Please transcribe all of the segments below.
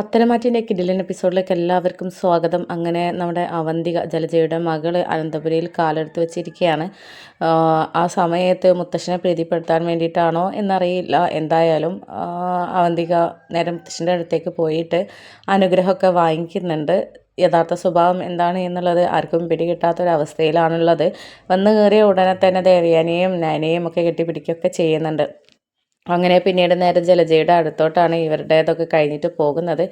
പത്തനംമാറ്റിന്റെ കിടിലൻ എപ്പിസോഡിലേക്ക് എല്ലാവർക്കും സ്വാഗതം. അങ്ങനെ നമ്മുടെ അവന്തിക ജലജയുടെ മകൾ അനന്തപുരിയിൽ കാലെടുത്ത് വെച്ചിരിക്കുകയാണ്. ആ സമയത്ത് മുത്തശ്ശനെ പ്രീതിപ്പെടുത്താൻ വേണ്ടിയിട്ടാണോ എന്നറിയില്ല. എന്തായാലും അവന്തിക നേരെ മുത്തശ്ശന്റെ അടുത്തേക്ക് പോയിട്ട് അനുഗ്രഹമൊക്കെ വാങ്ങിക്കുന്നുണ്ട്. യഥാർത്ഥ സ്വഭാവം എന്താണ് എന്നുള്ളത് ആർക്കും പിടികിട്ടാത്തൊരവസ്ഥയിലാണുള്ളത്. വന്നു കയറിയ ഉടനെ തന്നെ ദേവയാനിയും നയനയും ഒക്കെ കെട്ടിപ്പിടിക്കുകയൊക്കെ ചെയ്യുന്നുണ്ട്. അങ്ങനെ പിന്നീട് നേരെ ജലജയുടെ അടുത്തോട്ടാണ് ഇവരുടേതൊക്കെ കഴിഞ്ഞിട്ട് പോകുന്നത്.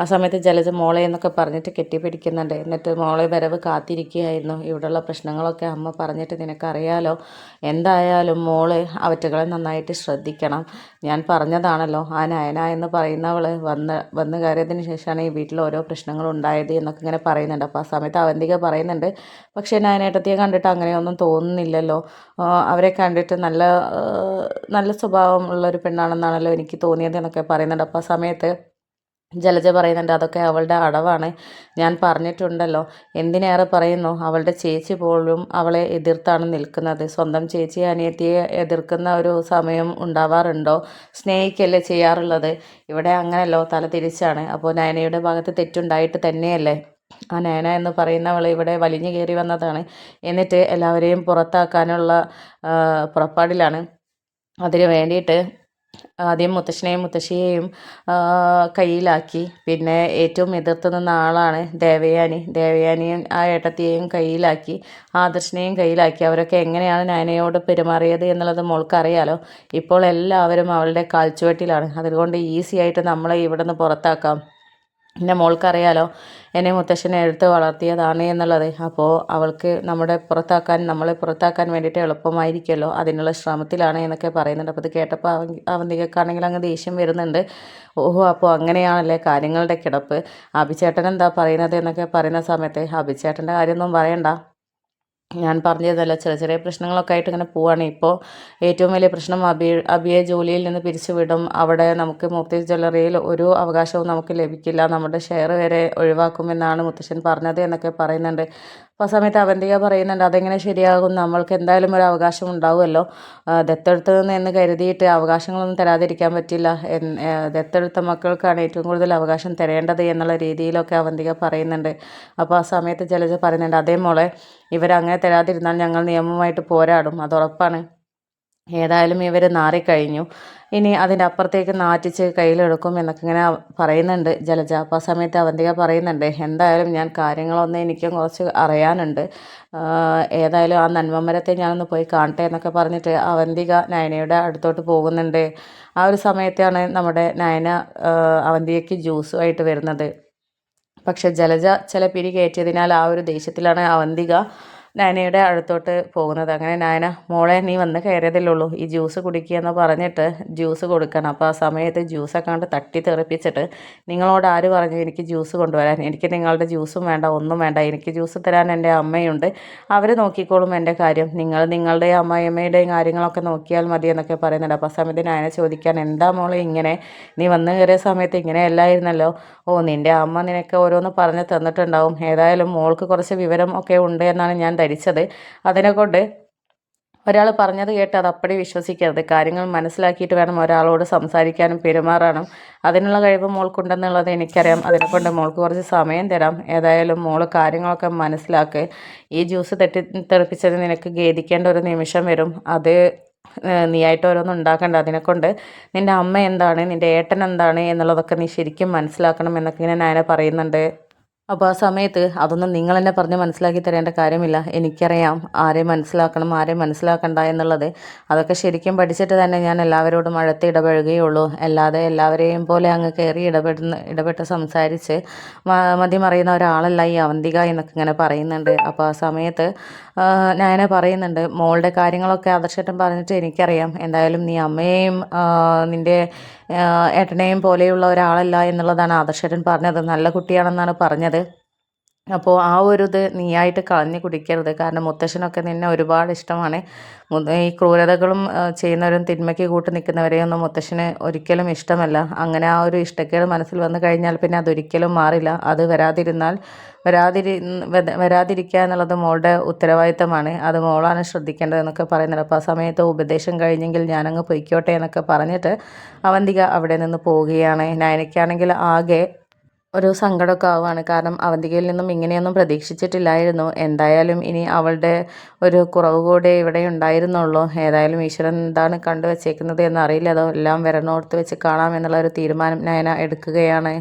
ആ സമയത്ത് ജലജ മോളെ എന്നൊക്കെ പറഞ്ഞിട്ട് കെട്ടിപ്പിടിക്കുന്നുണ്ട്. എന്നിട്ട് മോളെ വരവ് കാത്തിരിക്കുകയായിരുന്നു. ഇവിടെയുള്ള പ്രശ്നങ്ങളൊക്കെ അമ്മ പറഞ്ഞിട്ട് നിനക്കറിയാലോ. എന്തായാലും മോൾ അവറ്റകളെ നന്നായിട്ട് ശ്രദ്ധിക്കണം. ഞാൻ പറഞ്ഞതാണല്ലോ ആ നയന എന്ന് പറയുന്നവൾ വന്ന് വന്ന് കയറിയതിന് ശേഷമാണ് ഈ വീട്ടിൽ ഓരോ പ്രശ്നങ്ങൾ ഉണ്ടായത് എന്നൊക്കെ ഇങ്ങനെ പറയുന്നുണ്ട്. അപ്പോൾ ആ സമയത്ത് അവന്തിക പറയുന്നുണ്ട് പക്ഷേ നയനേട്ടത്തിയെ കണ്ടിട്ട് അങ്ങനെയൊന്നും തോന്നുന്നില്ലല്ലോ. അവരെ കണ്ടിട്ട് നല്ല നല്ല സ്വഭാവമുള്ള ഒരു പെണ്ണാണെന്നാണല്ലോ എനിക്ക് തോന്നിയത് എന്നൊക്കെ പറയുന്നുണ്ട്. അപ്പോൾ ആ സമയത്ത് ജലജ പറയുന്നുണ്ട് അതൊക്കെ അവളുടെ അടവാണ്. ഞാൻ പറഞ്ഞിട്ടുണ്ടല്ലോ. എന്തിനേറെ പറയുന്നു? അവളുടെ ചേച്ചി പോലും അവളെ എതിർത്താണ് നിൽക്കുന്നത്. സ്വന്തം ചേച്ചി അനിയത്തിയെ എതിർക്കുന്ന ഒരു സമയം ഉണ്ടാവാറുണ്ടോ? സ്നേഹിക്കല്ലേ ചെയ്യാറുള്ളത്? ഇവിടെ അങ്ങനല്ലോ തല തിരിച്ചാണ്. അപ്പോൾ നയനയുടെ ഭാഗത്ത് തെറ്റുണ്ടായിട്ട് തന്നെയല്ലേ? ആ നയന എന്ന് പറയുന്നവൾ ഇവിടെ വലിഞ്ഞു കയറി വന്നതാണ്. എന്നിട്ട് എല്ലാവരെയും പുറത്താക്കാനുള്ള പുറപ്പാടിലാണ്. അതിന് വേണ്ടിയിട്ട് ആദ്യം മുത്തശ്ശനെയും മുത്തശ്ശിയെയും കയ്യിലാക്കി. പിന്നെ ഏറ്റവും എതിർത്ത് നിന്ന ആളാണ് ദേവയാനി. ദേവയാനിയും ആ ഏട്ടത്തിയെയും കയ്യിലാക്കി ആദർശിനെയും കയ്യിലാക്കി. അവരൊക്കെ എങ്ങനെയാണ് നയനയോട് പെരുമാറിയത് എന്നുള്ളത് മോൾക്കറിയാലോ? ഇപ്പോൾ എല്ലാവരും അവളുടെ കാൽച്ചുവട്ടിലാണ്. അതുകൊണ്ട് ഈസി ആയിട്ട് നമ്മളെ ഇവിടെ നിന്ന് പുറത്താക്കാം. എന്റെ മോൾക്കറിയാലോ എന്നെ മുത്തശ്ശനെ എടുത്ത് വളർത്തിയതാണ് എന്നുള്ളത്. അപ്പോൾ അവൾക്ക് നമ്മുടെ പുറത്താക്കാൻ നമ്മളെ പുറത്താക്കാൻ വേണ്ടിയിട്ട് എളുപ്പമായിരിക്കുമല്ലോ അതിനുള്ള ശ്രമത്തിലാണ് എന്നൊക്കെ പറയുന്നുണ്ട്. അപ്പോൾ ഇത് കേട്ടപ്പോൾ അവൻ അവന്തികക്കാണെങ്കിൽ അങ്ങ് ദേഷ്യം വരുന്നുണ്ട്. ഓഹോ അപ്പോൾ അങ്ങനെയാണല്ലേ കാര്യങ്ങളുടെ കിടപ്പ്. അഭിചേട്ടൻ എന്താ പറയുന്നത് എന്നൊക്കെ പറയുന്ന സമയത്ത് അഭിചേട്ടന്റെ കാര്യമൊന്നും പറയണ്ട. ഞാൻ പറഞ്ഞതല്ല ചെറിയ ചെറിയ പ്രശ്നങ്ങളൊക്കെ ആയിട്ട് ഇങ്ങനെ പോവാണ്. ഇപ്പോൾ ഏറ്റവും വലിയ പ്രശ്നം അബി അബിയെ ജോലിയിൽ നിന്ന് പിരിച്ചുവിടും അവിടെ നമുക്ക് മൂർത്തി ജ്വല്ലറിയിൽ ഒരു അവകാശവും നമുക്ക് ലഭിക്കില്ല. നമ്മുടെ ഷെയർ വരെ ഒഴിവാക്കുമെന്നാണ് മുത്തശ്ശൻ പറഞ്ഞത് എന്നൊക്കെ പറയുന്നുണ്ട്. അപ്പോൾ ആ സമയത്ത് അവന്തിക പറയുന്നുണ്ട് അതെങ്ങനെ ശരിയാകും? നമ്മൾക്ക് എന്തായാലും ഒരു അവകാശം ഉണ്ടാവുമല്ലോ. ദത്തെടുത്തതെന്ന് എന്ന് കരുതിയിട്ട് അവകാശങ്ങളൊന്നും തരാതിരിക്കാൻ പറ്റില്ല. ദത്തെടുത്ത മക്കൾക്കാണ് ഏറ്റവും കൂടുതൽ അവകാശം തരേണ്ടത് എന്നുള്ള രീതിയിലൊക്കെ അവന്തിക പറയുന്നുണ്ട്. അപ്പോൾ ആ സമയത്ത് ജലജ പറയുന്നുണ്ട് അതേ മോളെ ഇവരങ്ങനെ തരാതിരുന്നാൽ ഞങ്ങൾ നിയമമായിട്ട് പോരാടും. അതുറപ്പാണ് ഏതായാലും ഇവർ നാറിക്കഴിഞ്ഞു. ഇനി അതിന്റെ അപ്പുറത്തേക്ക് നാറ്റിച്ച് കയ്യിലെടുക്കും എന്നൊക്കെ ഇങ്ങനെ പറയുന്നുണ്ട് ജലജ അപ്പോൾ ആ സമയത്ത് അവന്തിക പറയുന്നുണ്ട് എന്തായാലും ഞാൻ കാര്യങ്ങളൊന്നും എനിക്കും കുറച്ച് അറിയാനുണ്ട്. ഏതായാലും ആ നന്മമരത്തെ ഞാനൊന്ന് പോയി കാണട്ടെ എന്നൊക്കെ പറഞ്ഞിട്ട് അവന്തിക നയനയുടെ അടുത്തോട്ട് പോകുന്നുണ്ട്. ആ ഒരു സമയത്താണ് നമ്മുടെ നയന അവന്തികയ്ക്ക് ജ്യൂസുമായിട്ട് വരുന്നത്. പക്ഷേ ജലജ ചില പിരി കയറ്റിയതിനാൽ ആ ഒരു ദേഷ്യത്തിലാണ് അവന്തിക നയനയുടെ അടുത്തോട്ട് പോകുന്നത്. അങ്ങനെ നയന മോളെ നീ വന്ന് കയറിയതല്ലേ ഉള്ളൂ ഈ ജ്യൂസ് കുടിക്കുക എന്ന് പറഞ്ഞിട്ട് ജ്യൂസ് കൊടുക്കണം. അപ്പോൾ ആ സമയത്ത് ജ്യൂസൊക്കെ കണ്ട് തട്ടി തെറിപ്പിച്ചിട്ട് നിങ്ങളോട് ആര് പറഞ്ഞു എനിക്ക് ജ്യൂസ് കൊണ്ടുവരാൻ? എനിക്ക് നിങ്ങളുടെ ജ്യൂസും വേണ്ട ഒന്നും വേണ്ട. എനിക്ക് ജ്യൂസ് തരാൻ എന്റെ അമ്മയുണ്ട്. അവർ നോക്കിക്കോളും എന്റെ കാര്യം. നിങ്ങൾ നിങ്ങളുടെ അമ്മയമ്മയുടെയും കാര്യങ്ങളൊക്കെ നോക്കിയാൽ മതി എന്നൊക്കെ പറയുന്നുണ്ട്. അപ്പോൾ ആ സമയത്ത് നയന ചോദിക്കാൻ എന്താ മോളെ ഇങ്ങനെ? നീ വന്ന് കയറിയ സമയത്ത് ഇങ്ങനെ അല്ലായിരുന്നല്ലോ? ഓ നിന്റെ അമ്മ നിനക്ക് ഓരോന്ന് പറഞ്ഞ് തന്നിട്ടുണ്ടാവും. ഏതായാലും മോൾക്ക് കുറച്ച് വിവരം ഒക്കെ ഉണ്ട് എന്നാണ് ഞാൻ ധരിച്ചത്. അതിനെക്കൊണ്ട് ഒരാൾ പറഞ്ഞത് കേട്ട് അത് അപ്പടി വിശ്വസിക്കരുത്. കാര്യങ്ങൾ മനസ്സിലാക്കിയിട്ട് വേണം ഒരാളോട് സംസാരിക്കാനും പെരുമാറാനും. അതിനുള്ള കഴിവ് മോൾക്കുണ്ടെന്നുള്ളത് എനിക്കറിയാം. അതിനെക്കൊണ്ട് മോൾക്ക് കുറച്ച് സമയം തരാം. ഏതായാലും മോൾ കാര്യങ്ങളൊക്കെ മനസ്സിലാക്കുക ഈ ജ്യൂസ് തെറ്റി തെറിപ്പിച്ചത് നിനക്ക് ഖേദിക്കേണ്ട ഒരു നിമിഷം വരും. അത് നീയായിട്ട് ഓരോന്നും ഉണ്ടാക്കണ്ട. അതിനെക്കൊണ്ട് നിന്റെ അമ്മ എന്താണ്? നിന്റെ ഏട്ടൻ എന്താണ്? എന്നുള്ളതൊക്കെ നീ ശരിക്കും മനസ്സിലാക്കണം എന്നൊക്കെ ഇങ്ങനെ ഞാൻ പറയുന്നുണ്ട്. അപ്പോൾ ആ സമയത്ത് അതൊന്നും നിങ്ങൾ തന്നെ പറഞ്ഞ് മനസ്സിലാക്കി തരേണ്ട കാര്യമില്ല. എനിക്കറിയാം ആരെ മനസ്സിലാക്കണം ആരെ മനസ്സിലാക്കണ്ട എന്നുള്ളത്. അതൊക്കെ ശരിക്കും പഠിച്ചിട്ട് തന്നെ ഞാൻ എല്ലാവരോടും അഴത്ത് ഇടപഴകുകയുള്ളൂ. അല്ലാതെ എല്ലാവരെയും പോലെ അങ്ങ് കയറി ഇടപെടുന്ന ഇടപെട്ട് സംസാരിച്ച് മതി മറിയുന്ന ഒരാളല്ല ഈ അവന്തിക എന്നൊക്കെ ഇങ്ങനെ പറയുന്നുണ്ട്. അപ്പോൾ ആ സമയത്ത് ഞാൻ പറയുന്നുണ്ട് മോളുടെ കാര്യങ്ങളൊക്കെ ആദർശേട്ടൻ പറഞ്ഞിട്ട് എനിക്കറിയാം. എന്തായാലും നീ അമ്മയെയും നിന്റെ ഏട്ടനെയും പോലെയുള്ള ഒരാളല്ല എന്നുള്ളതാണ് ആദർശേട്ടൻ പറഞ്ഞത്. നല്ല കുട്ടിയാണെന്നാണ് പറഞ്ഞത്. അപ്പോൾ ആ ഒരു ഇത് നീയായിട്ട് കളഞ്ഞു കുടിക്കരുത്. കാരണം മുത്തശ്ശനൊക്കെ നിന്നെ ഒരുപാട് ഇഷ്ടമാണ്. ഈ ക്രൂരതകളും ചെയ്യുന്നവരും തിന്മയ്ക്ക് കൂട്ട് നിൽക്കുന്നവരെയൊന്നും മുത്തശ്ശന് ഒരിക്കലും ഇഷ്ടമല്ല. അങ്ങനെ ആ ഒരു ഇഷ്ടക്കേട് മനസ്സിൽ വന്നു കഴിഞ്ഞാൽ പിന്നെ അതൊരിക്കലും മാറില്ല. അത് വരാതിരുന്നാൽ വരാതിരി വരാതിരിക്കുക എന്നുള്ളത് മോളുടെ ഉത്തരവാദിത്തമാണ്. അത് മോളാണ് ശ്രദ്ധിക്കേണ്ടതെന്നൊക്കെ പറയുന്നത് അപ്പോൾ ആ സമയത്ത് ഉപദേശം കഴിഞ്ഞെങ്കിൽ ഞാനങ്ങ് പൊയ്ക്കോട്ടെ എന്നൊക്കെ പറഞ്ഞിട്ട് അവന്തിക അവിടെ നിന്ന് പോവുകയാണ്. നയനയ്ക്കാണെങ്കിൽ ആകെ ഒരു സങ്കടമൊക്കെ ആവുകയാണ് കാരണം അവന്തികയിൽ നിന്നും ഇങ്ങനെയൊന്നും പ്രതീക്ഷിച്ചിട്ടില്ലായിരുന്നു. എന്തായാലും ഇനി അവളുടെ ഒരു കുറവ് കൂടെ ഇവിടെ ഉണ്ടായിരുന്നുള്ളൂ. ഏതായാലും ഈശ്വരൻ എന്താണ് കണ്ടു വച്ചേക്കുന്നത് എന്നറിയില്ല എല്ലാം വരണോർത്ത് വെച്ച് കാണാം എന്നുള്ള ഒരു തീരുമാനം നയന എടുക്കുകയാണ്.